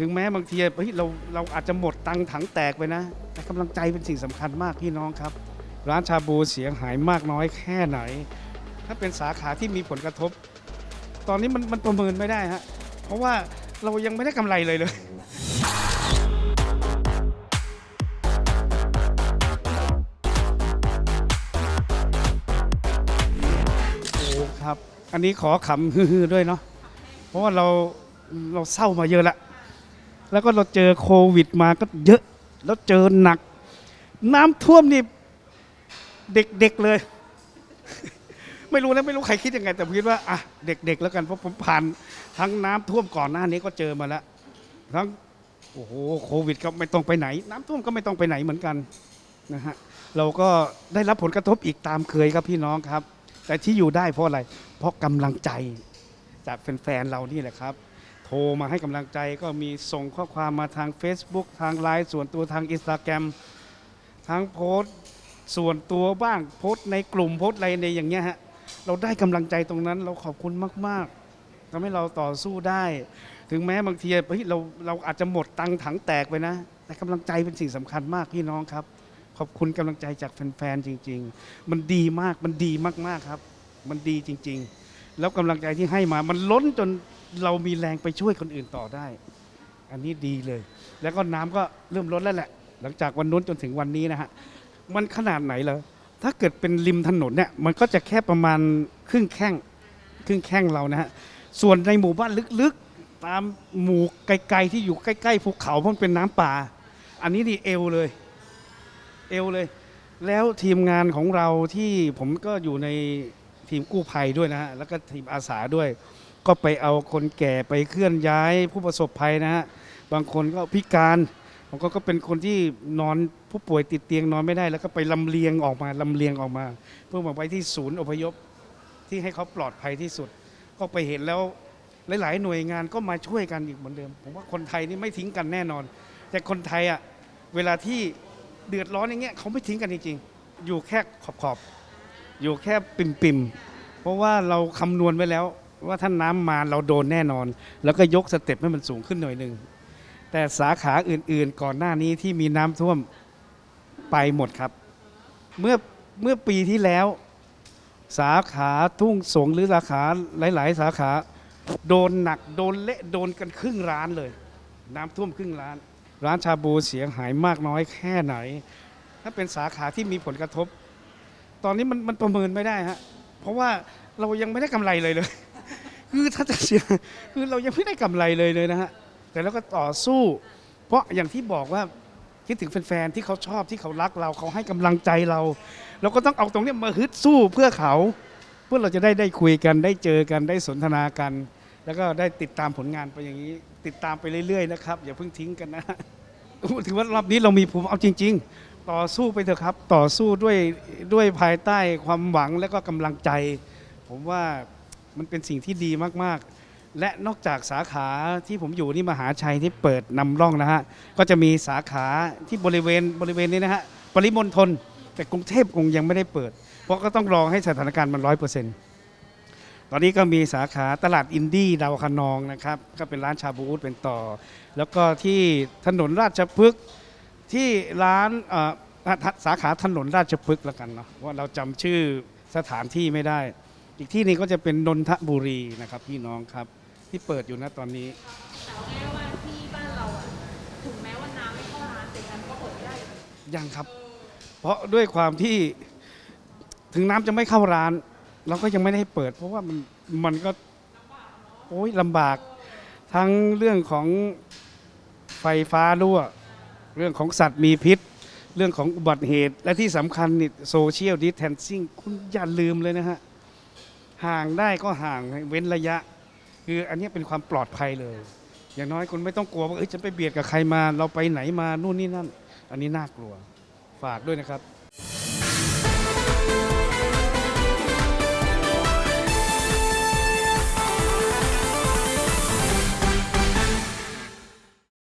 ถึงแม้บางทีเฮ้ยเราเราอาจจะหมดตังถังแตกไปนะ แต่กำลังใจเป็นสิ่งสำคัญมากพี่น้องครับ ร้านชาบูเสียหายมากน้อยแค่ไหน ถ้าเป็นสาขาที่มีผลกระทบ ตอนนี้มันมันประเมินไม่ได้ฮะเพราะว่าเรายังไม่ได้กำไรเลยเลยครับ อันนี้ขอขำฮือๆด้วยเนาะเพราะว่าเราเราเศร้ามาเยอะละ แล้วก็เราเจอโควิดมาก็เยอะแล้วเจอหนัก น้ำท่วมนี่เด็กๆเลย ไม่รู้นะไม่รู้ใครคิดยังไง แต่ผมคิดว่าอะเด็ก ๆ แล้วกันเพราะผมผ่านทั้งน้ำท่วมก่อนหน้านี้ก็เจอมาแล้วทั้งโอ้โหโควิดก็ไม่ต้องไปไหน น้ำท่วมก็ไม่ต้องไปไหนเหมือนกันนะฮะเราก็ได้รับผลกระทบอีกตามเคยครับพี่น้องครับ แต่ที่อยู่ได้เพราะอะไร เพราะกำลังใจจากแฟนๆเรานี่แหละครับ โทรมาให้กำลังใจก็มีส่งข้อความมาทาง Facebook ทางไลน์ส่วนตัวทางอินสตาแกรมทั้งโพสต์ส่วนตัวบ้างโพสต์ในกลุ่มโพสต์อะไรในอย่างเงี้ยฮะเราได้กำลังใจตรงนั้น เราขอบคุณมากๆทำให้เราต่อสู้ได้ ถึงแม้บางทีเฮ้ยเราเราอาจจะหมดตังค์ถังแตกไปนะ แต่กำลังใจเป็นสิ่งสำคัญมากพี่น้องครับ ขอบคุณกำลังใจจากแฟนๆจริง ๆ มันดีมากมันดีมากๆครับ มันดีจริง ๆ แล้วกำลังใจที่ให้มามันล้นจนเรามีแรงไปช่วยคนอื่นต่อได้ อันนี้ดีเลย แล้วก็น้ำก็เริ่มลดแล้วแหละ หลังจากวันนู้นจนถึงวันนี้นะฮะมันขนาดไหนเหรอถ้าเกิดเป็นริมถนนเนี่ยมันก็จะแค่ประมาณครึ่งแข้งครึ่งแข้งเรานะฮะส่วนในหมู่บ้านลึกๆ ตามหมู่ไกลๆที่อยู่ใกล้ๆภูเขาเพราะมันเป็นน้ำป่า อันนี้นี่เอวเลย เอวเลย แล้วทีมงานของเราที่ผมก็อยู่ใน ทีมกู้ภัยด้วยนะฮะแล้วก็ทีมอาสาด้วย ก็ไปเอาคนแก่ไปเคลื่อนย้ายผู้ประสบภัยนะฮะบางคนก็พิการบางคนก็เป็นคนที่นอนผู้ป่วยติดเตียงนอนไม่ได้ แล้วก็ไปลำเลียงออกมาลำเลียงออกมา เพื่อมาไว้ที่ศูนย์อพยพที่ให้เขาปลอดภัยที่สุด ก็ไปเห็นแล้วหลาย ๆ หน่วยงานก็มาช่วยกันอีกเหมือนเดิม ผมว่าคนไทยนี่ไม่ทิ้งกันแน่นอน แต่คนไทยอะเวลาที่เดือดร้อนอย่างเงี้ยเขาไม่ทิ้งกันจริงๆอยู่แค่ขอบๆ อยู่แค่ปิ่มๆเพราะว่าเราคำนวณไว้แล้ว ว่าถ้าน้ำมาเราโดนแน่นอน แล้วก็ยกสเต็ปให้มันสูงขึ้นหน่อยหนึ่งแต่สาขาอื่นๆ ก่อนหน้านี้ที่มีน้ำท่วมไปหมดครับ เมื่อเมื่อปีที่แล้ว สาขาทุ่งสงหรือสาขาหลาย ๆ สาขา โดนหนักโดนเละโดนกันครึ่งร้านเลย น้ำท่วมครึ่งร้าน ร้านชาบูเสียหายมากน้อยแค่ไหน ถ้าเป็นสาขาที่มีผลกระทบ ตอนนี้มันมันประเมินไม่ได้ฮะเพราะว่าเรายังไม่ได้กำไรเลยเลย คือถ้าจะเสียคือเรายังไม่ได้กำไรเลยเลยนะฮะแต่เราก็ต่อสู้ เพราะอย่างที่บอกว่าคิดถึงแฟนๆที่เขาชอบที่เขารักเราเขาให้กำลังใจเรา เราก็ต้องเอาตรงนี้มาฮึดสู้เพื่อเขา เพื่อเราจะได้ได้คุยกันได้เจอกันได้สนทนากัน แล้วก็ได้ติดตามผลงานไปอย่างนี้ ติดตามไปเรื่อยๆนะครับอย่าเพิ่งทิ้งกันนะถือว่ารอบนี้เรามีภูมิเอาจริง ๆ ต่อสู้ไปเถอะครับ ต่อสู้ด้วยด้วยภายใต้ความหวังและก็กำลังใจ ผมว่ามันเป็นสิ่งที่ดีมากๆ และนอกจากสาขาที่ผมอยู่นี่มหาชัยที่เปิดนำร่องนะฮะ ก็จะมีสาขาที่บริเวณบริเวณนี้นะฮะ ปริมณฑลแต่กรุงเทพคงยังไม่ได้เปิด เพราะก็ต้องรอให้สถานการณ์มันร้อยเปอร์เซ็นต์ตอนนี้ก็มีสาขาตลาดอินดี้ดาวคะนองนะครับ ก็เป็นร้านชาบูเป็นต่อ แล้วก็ที่ถนนราชพฤกษ์ ที่ร้านเอ่อสาขาถนนราชพฤกษ์แล้วกันเนาะว่าเราจำชื่อสถานที่ไม่ได้ อีกที่หนึงก็จะเป็นนนทบุรีนะครับพี่น้องครับที่เปิดอยู่นะตอนนี้ แต่ว่าแม้ว่าที่บ้านเราอะถึงแม้ว่าน้ำไม่เข้าร้านแต่กันก็อดไม่ได้อยู่ยังครับ เพราะด้วยความที่ถึงน้ำจะไม่เข้าร้าน เราก็ยังไม่ได้เปิด เพราะว่ามันมันก็โอ้ยลำบาก ทั้งเรื่องของไฟฟ้ารั่ว เรื่องของสัตว์มีพิษ เรื่องของอุบัติเหตุ และที่สำคัญนี่โซเชียลดิสแทนซิ่งคุณอย่าลืมเลยนะฮะ ห่างได้ก็ห่างเว้นระยะ คืออันนี้เป็นความปลอดภัยเลย อย่างน้อยคุณไม่ต้องกลัวว่าเอ้ยฉันไปเบียดกับใครมา เราไปไหนมานู่นนี่นั่น อันนี้น่ากลัวฝากด้วยนะครับ